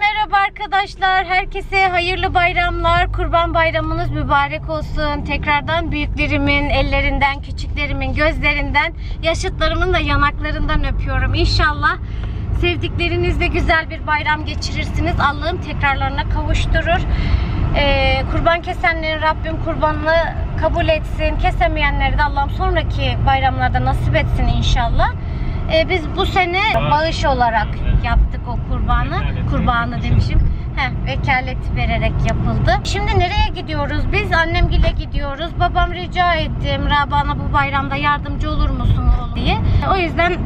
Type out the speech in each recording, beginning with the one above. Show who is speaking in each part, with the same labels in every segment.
Speaker 1: Merhaba arkadaşlar. Herkese hayırlı bayramlar. Kurban bayramınız mübarek olsun. Tekrardan büyüklerimin ellerinden, küçüklerimin gözlerinden, yaşıtlarımın da yanaklarından öpüyorum. İnşallah sevdiklerinizle güzel bir bayram geçirirsiniz. Allah'ım tekrarlarına kavuşturur. Ee, kurban kesenlerin Rabbim kurbanını kabul etsin. Kesemeyenleri de Allah'ım sonraki bayramlarda nasip etsin inşallah. Ee, biz bu sene bağış olarak yaptık o kurbanı. Kurbanı demişim. Heh, vekalet vererek yapıldı. Şimdi nereye gidiyoruz? Biz annemgile gidiyoruz. Babam rica etti Emrah bana bu bayramda yardımcı olur musun oğlum diye. O yüzden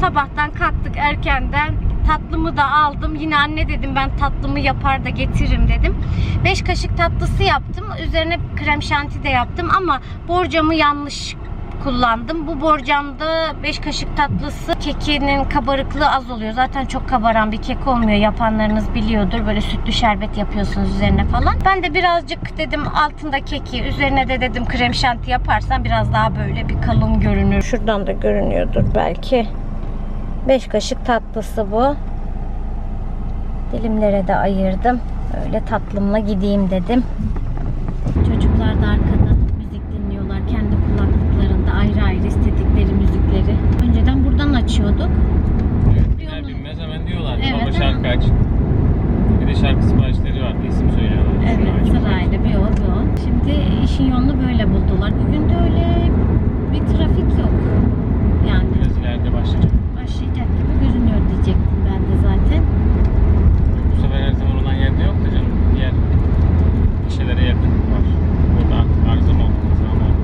Speaker 1: sabahtan kalktık erkenden. Tatlımı da aldım. Yine anne dedim ben tatlımı yapar da getiririm dedim. 5 kaşık tatlısı yaptım. Üzerine krem şanti de yaptım ama borcamı yanlış kullandım. Bu borcamda 5 kaşık tatlısı kekinin kabarıklığı az oluyor. Zaten çok kabaran bir kek olmuyor. Yapanlarınız biliyordur. Böyle sütlü şerbet yapıyorsunuz üzerine falan. Ben de birazcık dedim altında keki üzerine de dedim krem şanti yaparsan biraz daha böyle bir kalın görünür. Şuradan da görünüyordur belki. 5 kaşık tatlısı bu. Dilimlere de ayırdım. Öyle tatlımla gideyim dedim. Çocuklar da arkada müzik dinliyorlar. Kendi kulaklıklarında ayrı ayrı istedikleri müzikleri. Önceden buradan açıyorduk.
Speaker 2: Biner binmez hemen diyorlar.
Speaker 1: Evet,
Speaker 2: Baba
Speaker 1: evet.
Speaker 2: şarkı aç. Bir de şarkı siparişleri vardı. isim söylüyorlar.
Speaker 1: Evet
Speaker 2: Şunu aç,
Speaker 1: sırayla bir o bir o. Şimdi işin yolunu böyle buldular. Bugün de öyle bir trafik yok. Yani
Speaker 2: Biraz ileride başlayacak.
Speaker 1: başlayacak gibi görünüyor diyecektim ben de zaten.
Speaker 2: Bu sefer her zaman olan yerde yok da canım. Diğer kişilere yakın var. Orada arıza mı oldu? Kaza mı oldu?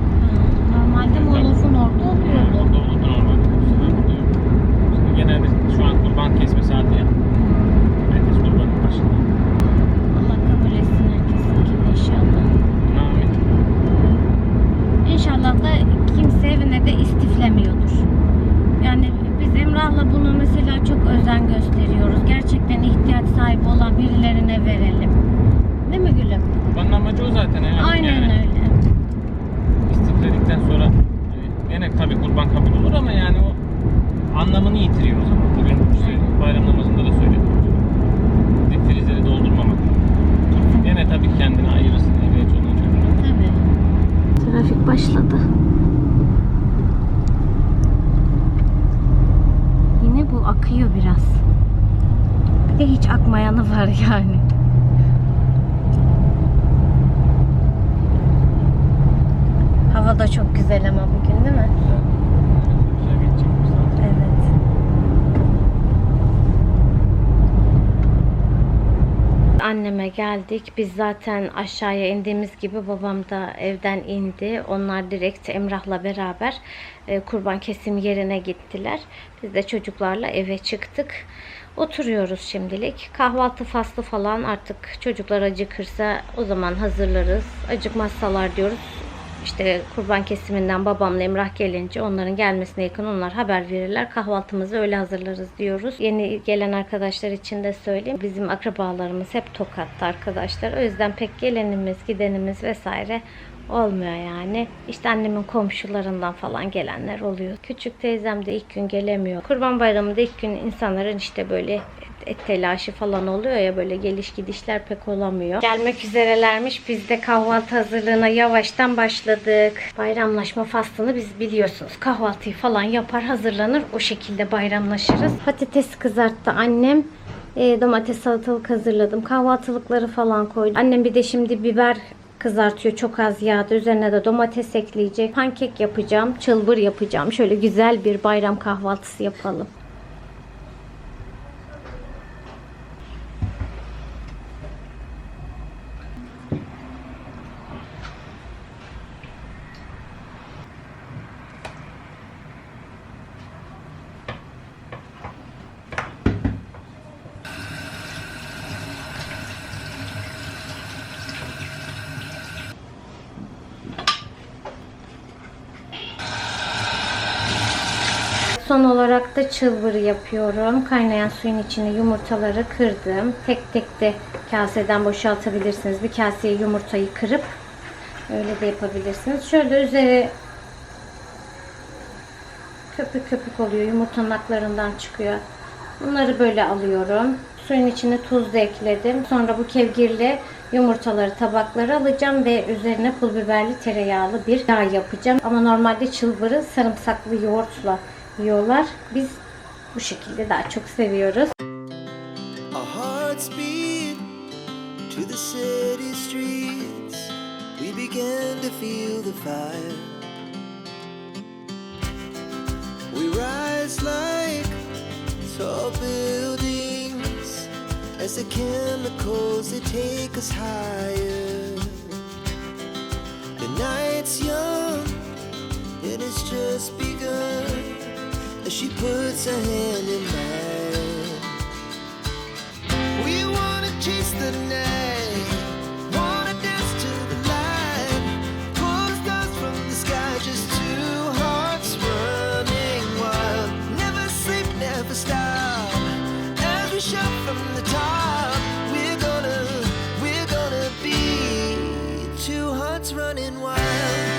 Speaker 1: Ha, Normalde Molof'un orada
Speaker 2: Yani
Speaker 1: oluyordu.
Speaker 2: orada olurdu normalde. Bu sefer burada yok. Şimdi genelde şu an kurban kesme saati ya. Herkes kurbanın başında.
Speaker 1: Allah kabul etsin herkesinkini inşallah.
Speaker 2: Amin.
Speaker 1: İnşallah da kimse evine de istiflemiyordur. Yani biz Emrah'la bunu mesela çok özen gösteriyoruz. Gerçekten ihtiyaç sahibi olan birilerine verelim. Değil mi Gülüm?
Speaker 2: Kurbanın amacı o zaten. Yani.
Speaker 1: Aynen
Speaker 2: yani.
Speaker 1: öyle.
Speaker 2: istifledikten sonra hani gene tabi kurban kabul olur ama yani o anlamını yitiriyor o zaman. Bugün işte bayram namazında da söyledim. Difrizleri doldurmamak.
Speaker 1: Kesin.
Speaker 2: Gene tabii kendini ayırırsın evliya çoluğun.
Speaker 1: Tabii. Trafik başladı. Yine bu akıyor biraz. Bir de hiç akmayanı var yani. Hava da çok güzel ama bugün değil mi? Anneme geldik. Biz zaten aşağıya indiğimiz gibi babam da evden indi. Onlar direkt Emrah'la beraber e, kurban kesim yerine gittiler. Biz de çocuklarla eve çıktık. Oturuyoruz şimdilik. Kahvaltı faslı falan artık çocuklar acıkırsa o zaman hazırlarız. Acıkmazsalar diyoruz. İşte kurban kesiminden babamla Emrah gelince onların gelmesine yakın onlar haber verirler. Kahvaltımızı öyle hazırlarız diyoruz. Yeni gelen arkadaşlar için de söyleyeyim. Bizim akrabalarımız hep Tokat'ta arkadaşlar. O yüzden pek gelenimiz, gidenimiz vesaire olmuyor yani. İşte annemin komşularından falan gelenler oluyor. Küçük teyzem de ilk gün gelemiyor. Kurban bayramında ilk gün insanların işte böyle et telaşı falan oluyor ya böyle geliş gidişler pek olamıyor. Gelmek üzerelermiş. Biz de kahvaltı hazırlığına yavaştan başladık. Bayramlaşma faslını biz biliyorsunuz. Kahvaltıyı falan yapar hazırlanır. O şekilde bayramlaşırız. Patates kızarttı annem. E, domates salatalık hazırladım. Kahvaltılıkları falan koydum. Annem bir de şimdi biber kızartıyor çok az yağda. Üzerine de domates ekleyecek. Pankek yapacağım. Çılbır yapacağım. Şöyle güzel bir bayram kahvaltısı yapalım. Son olarak da çılbır yapıyorum. Kaynayan suyun içine yumurtaları kırdım. Tek tek de kaseden boşaltabilirsiniz. Bir kaseye yumurtayı kırıp öyle de yapabilirsiniz. Şöyle üzeri köpük köpük oluyor. Yumurtanın aklarından çıkıyor. Bunları böyle alıyorum. Suyun içine tuz da ekledim. Sonra bu kevgirli yumurtaları tabaklara alacağım ve üzerine pul biberli tereyağlı bir yağ yapacağım. Ama normalde çılbırı sarımsaklı yoğurtla yiyorlar. Biz bu şekilde daha çok seviyoruz.
Speaker 3: We rise like tall buildings as the chemicals they take us higher. The night's young and it's just begun as she puts her hand in mine. We wanna chase the night, wanna dance to the light, pull stars from the sky, just two hearts running wild. Never sleep, never stop. As we shout from the top, we're gonna, we're gonna be two hearts running wild.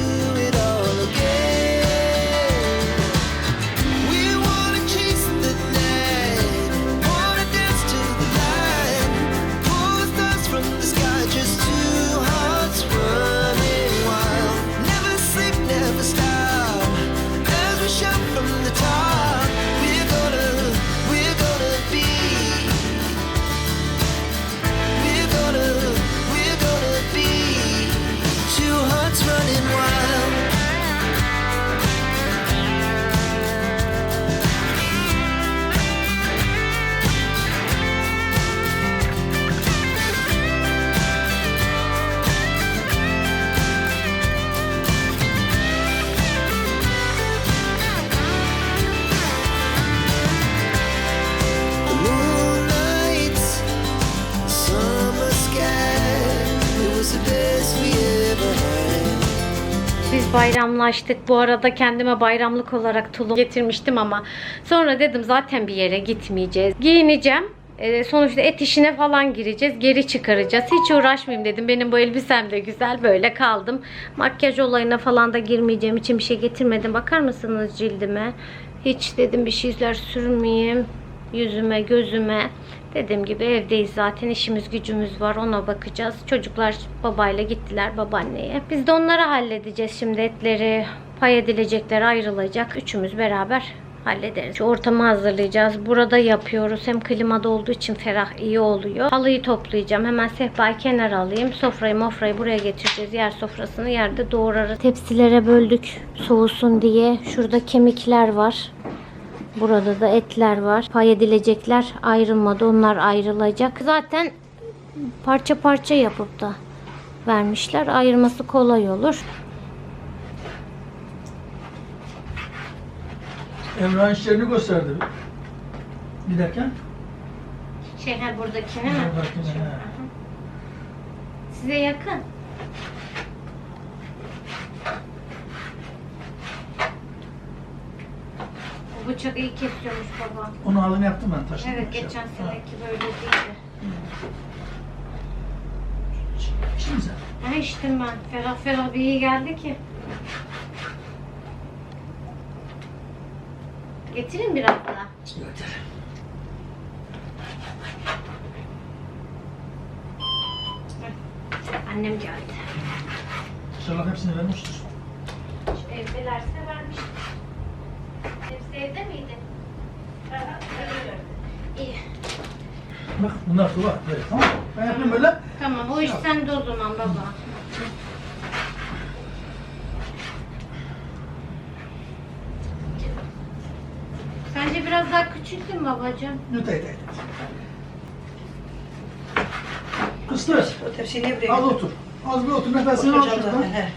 Speaker 1: Bayramlaştık. Bu arada kendime bayramlık olarak tulum getirmiştim ama sonra dedim zaten bir yere gitmeyeceğiz. Giyineceğim. Ee, sonuçta et işine falan gireceğiz. Geri çıkaracağız. Hiç uğraşmayayım dedim. Benim bu elbisem de güzel. Böyle kaldım. Makyaj olayına falan da girmeyeceğim için bir şey getirmedim. Bakar mısınız cildime? Hiç dedim bir şeyler sürmeyeyim. Yüzüme, gözüme. Dediğim gibi evdeyiz zaten. işimiz gücümüz var. Ona bakacağız. Çocuklar babayla gittiler babaanneye. Biz de onları halledeceğiz şimdi. Etleri pay edilecekler ayrılacak. Üçümüz beraber hallederiz. Şu ortamı hazırlayacağız. Burada yapıyoruz. Hem klimada olduğu için ferah iyi oluyor. Halıyı toplayacağım. Hemen sehpayı kenara alayım. Sofrayı mofrayı buraya getireceğiz. Yer sofrasını yerde doğrarız. Tepsilere böldük soğusun diye. Şurada kemikler var. Burada da etler var. Pay edilecekler ayrılmadı. Onlar ayrılacak. Zaten parça parça yapıp da vermişler. Ayırması kolay olur.
Speaker 4: Emrah'ın işlerini gösterdi. Giderken.
Speaker 1: Şey ha buradakine mi?
Speaker 4: He.
Speaker 1: Size yakın. Bıçak iyi kesiyormuş baba.
Speaker 4: Onun halini yaptım ben taşıdım.
Speaker 1: Evet geçen
Speaker 4: yaptım.
Speaker 1: seneki böyle değildi.
Speaker 4: Ha. Şimdi sen.
Speaker 1: Ha içtim ben. Ferah ferah bir iyi geldi ki. Getirin biraz daha.
Speaker 4: Götür.
Speaker 1: Annem geldi.
Speaker 4: İnşallah hepsini vermiştir.
Speaker 1: Evdelerse
Speaker 4: bunlar su var. Böyle, tamam mı? Ben yapayım böyle.
Speaker 1: Tamam o iş sende o zaman baba. Sence biraz daha küçültün babacığım.
Speaker 4: Yut et et. Kıstır.
Speaker 5: O tepsiyi buraya
Speaker 4: Az otur. Az bir otur. Nefesini al şuradan.
Speaker 5: he.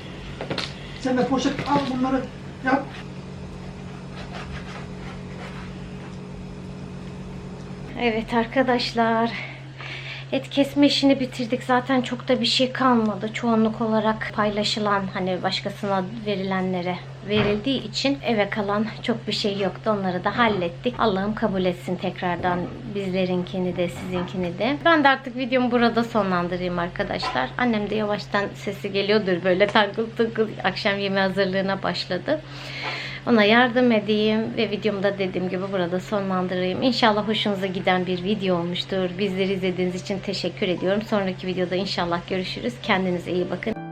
Speaker 4: Sen de poşet al bunları. Yap.
Speaker 1: Evet arkadaşlar. Et kesme işini bitirdik. Zaten çok da bir şey kalmadı. Çoğunluk olarak paylaşılan hani başkasına verilenlere verildiği için eve kalan çok bir şey yoktu. Onları da hallettik. Allah'ım kabul etsin tekrardan bizlerinkini de sizinkini de. Ben de artık videomu burada sonlandırayım arkadaşlar. Annem de yavaştan sesi geliyordur böyle takıl takıl akşam yemeği hazırlığına başladı. Ona yardım edeyim ve videomu da dediğim gibi burada sonlandırayım. İnşallah hoşunuza giden bir video olmuştur. Bizleri izlediğiniz için teşekkür ediyorum. Sonraki videoda inşallah görüşürüz. Kendinize iyi bakın.